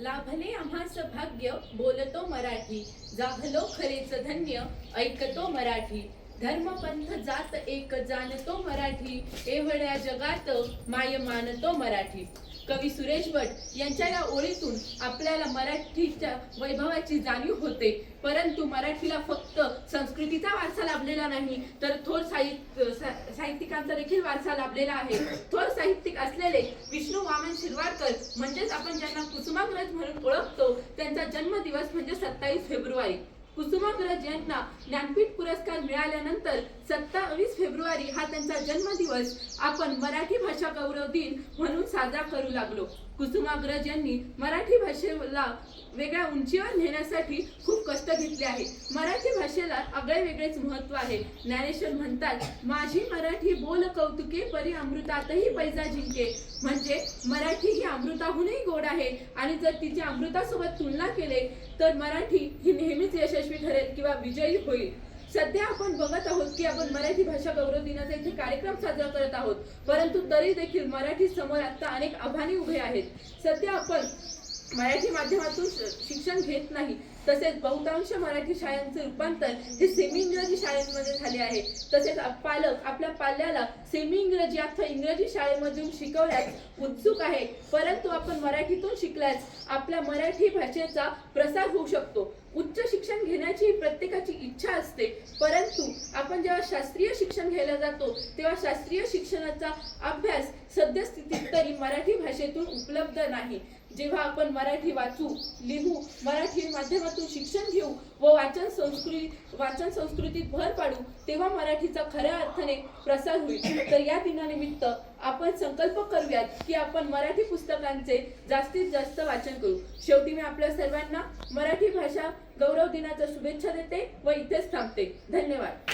लाभले आम्हास भाग्य बोलतो मराठी. जाभलो खरेच धन्य ऐकतो मराठी. धर्मपंथ जात एक जाणतो मराठी. एवढ्या जगात माय मानतो मराठी. कवी सुरेश भट यांच्या या ओळीतून आपल्याला मराठीच्या वैभवाची जाणीव होते. परंतु मराठीला फक्त संस्कृतीचा वारसा लाभलेला नाही तर थोर साहित्य साहित्यिकांचा देखील वारसा लाभलेला आहे. थोर साहित्यिक असलेले विष्णू वामन शिरवाडकर म्हणजेच आपण ज्यांना कुसुमाग्रज म्हणून ओळखतो त्यांचा जन्मदिवस म्हणजे सत्तावीस फेब्रुवारी. कुसुमाग्रज यांना ज्ञानपीठ पुरस्कार मिळाल्यानंतर सत्तावीस फेब्रुवारी हा त्यांचा जन्मदिवस आपण मराठी भाषा गौरव दिन म्हणून साजरा करू लागलो. कुसुमाग्रज यांनी मराठी भाषेला वेगळ्या उंचीवर नेण्यासाठी खूप कष्ट घेतले आहे मराठी भाषेला आगळे वेगळेच महत्त्व आहे. ज्ञानेश्वर म्हणतात माझी मराठी बोल कौतुके परी अमृतातही पैजा जिंके. म्हणजे मराठी ही अमृताहूनही गोड आहे. आणि जर तिची अमृतासोबत तुलना केले तर मराठी ही नेहमीच यशस्वी ठरेल किंवा विजयी होईल. सध्या आपण बघत आहोत की आपण मराठी भाषा गौरव दिनाचा इथे कार्यक्रम साजरा करत आहोत. परंतु तरी देखील मराठी समोर आता अनेक आव्हाने उभे आहेत. सध्या आपण मराठी माध्यमातून शिक्षण घेत नाही. तसेच बहुतांश मराठी शाळांचे रूपांतर हे सेमी इंग्रजी शाळेमध्ये झाले आहे. तसेच पालक आपल्या पाल्याला सेमी इंग्रजी अथवा इंग्रजी शाळेमधून शिकवण्यास उत्सुक आहे. परंतु आपण मराठीतून शिकल्यास आपल्या मराठी भाषेचा प्रसार होऊ शकतो. उच्च शिक्षण घेण्याची प्रत्येकाची इच्छा असते. परंतु आपण जेव्हा शास्त्रीय शिक्षण घ्यायला जातो तेव्हा शास्त्रीय शिक्षणाचा अभ्यास सद्यस्थितीत तरी मराठी भाषेतून उपलब्ध नाही. जेव्हा आपण मराठी वाचू लिहू मराठी माध्यमातून शिक्षण घेऊ व वाचन संस्कृती वाचन संस्कृतीत भर पाडू तेव्हा मराठीचा खऱ्या अर्थाने प्रसार होईल. तर या दिनानिमित्त आपण संकल्प करूयात की आपण मराठी पुस्तकांचे जास्तीत जास्त वाचन करू. शेवटी मी आपल्या सर्वांना मराठी भाषा गौरव दिनाच्या शुभेच्छा देते व इथेच थांबते. धन्यवाद.